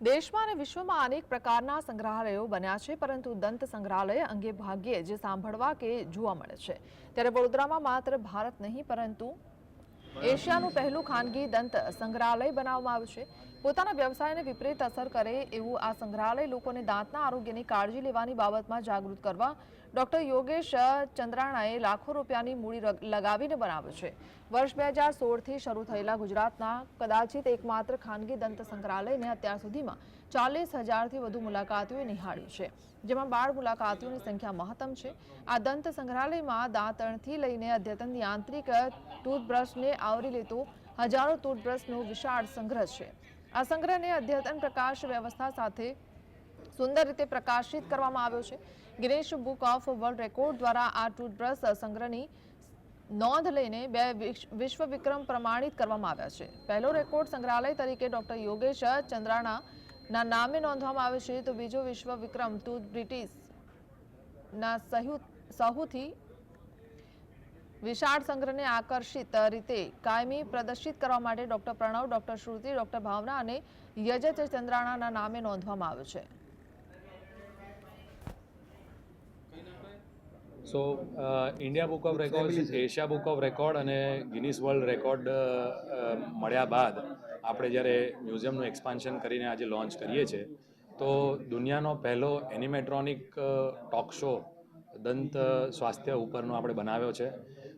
દેશમાં અને વિશ્વમાં અનેક પ્રકારના સંગ્રહાલયો બન્યા છે, પરંતુ દંત સંગ્રહાલય અંગે ભાગ્યે જે સાંભળવા કે જોવા મળે છે. ત્યારે વડોદરામાં માત્ર ભારત નહીં, પરંતુ એશિયાનું પહેલું ખાનગી દંત સંગ્રહાલય બનાવવામાં આવ્યું છે. પોતાના વ્યવસાયને વિપરીત અસર કરે એવું આ સંગ્રહાલય લોકોને દાંતના આરોગ્યની કાળજી લેવાની બાબતમાં જાગૃત કરવા ડોક્ટર યોગેશ ચંદ્રાણાએ લાખો રૂપિયાની મૂડી લગાવીને બનાવ્યું છે. વર્ષ બે હજાર સોળથી શરૂ થયેલા ગુજરાતના કદાચિત એકમાત્ર ખાનગી દંત સંગ્રહાલયને અત્યાર સુધીમાં ચાલીસ હજારથી વધુ મુલાકાતીઓએ નિહાળ્યું છે, જેમાં બાળ મુલાકાતીઓની સંખ્યા મહત્તમ છે. આ દંત સંગ્રહાલયમાં દાંતણથી લઈને અદ્યતન યાંત્રિક ટૂથબ્રશને આવરી લેતો હજારો ટૂથબ્રશનો વિશાળ સંગ્રહ છે. આ સંગ્રહને અદ્યતન પ્રકાશ વ્યવસ્થા સાથે સુંદર રીતે પ્રકાશિત કરવામાં આવ્યો છે. Guinness book of world record દ્વારા આ ટૂથબ્રશ સંગ્રહની નોંધ લઈને બે વિશ્વ વિક્રમ પ્રમાણિત કરવામાં આવ્યા છે. પહેલો રેકોર્ડ સંગ્રહાલય તરીકે ડોક્ટર યોગેશ ચંદ્રાણાના નામે નોંધવામાં આવ્યો છે. તો બીજો વિશ્વ વિક્રમ ટૂથ બ્રિટિશ ના સહુ- સહુથી વિશાળ સંગ્રહને આકર્ષિત રીતે કાયમી પ્રદર્શિત કરવા માટે doctor Pranav doctor Shruti doctor Bhavna અને યજત ચંદ્રાણાના નામે નોંધવામાં આવ્યું છે. So India book of record Asia book of record અને ગિનિસ વર્લ્ડ રેકોર્ડ મળ્યા બાદ આપણે જ્યારે મ્યુઝિયમનું એક્સપાન્શન કરીને આજે લોન્ચ કરીએ છીએ તો દુનિયાનો પહેલો એનિમેટ્રોનિક ટોક શો દંત સ્વાસ્થ્ય ઉપરનો આપણે બનાવ્યો છે.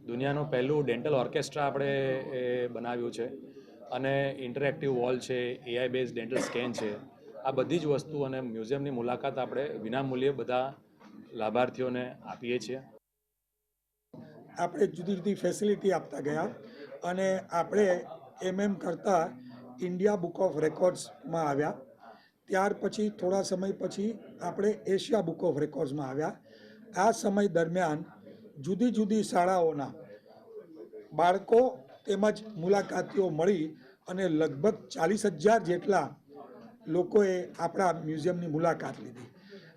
દુનિયાનું પહેલું ડેન્ટલ ઓર્કેસ્ટ્રા આપણે એ બનાવ્યું છે. અને ઇન્ટરેક્ટિવ વોલ છે એઆઈ બેઝ ડેન્ટલ સ્કેન છે. આ બધી જ વસ્તુ અને મ્યુઝિયમની મુલાકાત આપણે વિનામૂલ્યે બધા લાભાર્થીઓને આપીએ છીએ. આપણે જુદી જુદી ફેસિલિટી આપતા ગયા અને આપણે એમ એમ કરતાં ઇન્ડિયા બુક ઓફ રેકોર્ડ્સમાં આવ્યા. ત્યાર પછી થોડા સમય પછી આપણે એશિયા બુક ઓફ રેકોર્ડ્સમાં આવ્યા. આ સમય દરમિયાન જુદી જુદી શાળાઓના બાળકો તેમજ મુલાકાતીઓ મળી અને લગભગ ચાલીસ હજાર જેટલા લોકોએ આપણા મ્યુઝિયમની મુલાકાત લીધી.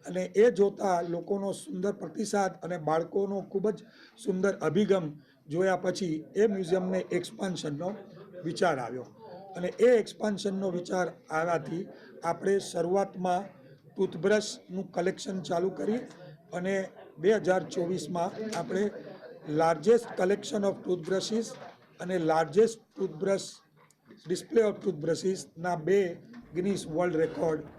અને એ જોતા લોકોનો સુંદર પ્રતિસાદ અને બાળકોનો ખૂબ જ સુંદર અભિગમ જોયા પછી એ મ્યુઝિયમને એક્સપાન્શનનો વિચાર આવ્યો. અને એ એક્સપાન્શનનો વિચાર આવ્યાથી આપણે શરૂઆતમાં ટૂથબ્રશનું કલેક્શન ચાલુ કરી અને બે હજાર ચોવીસમાં આપણે લાર્જેસ્ટ કલેક્શન ઓફ ટૂથબ્રશીસ અને લાર્જેસ્ટ ટૂથબ્રશ ડિસ્પ્લે ઓફ ટૂથબ્રશીસના બે ગિનિસ વર્લ્ડ રેકોર્ડ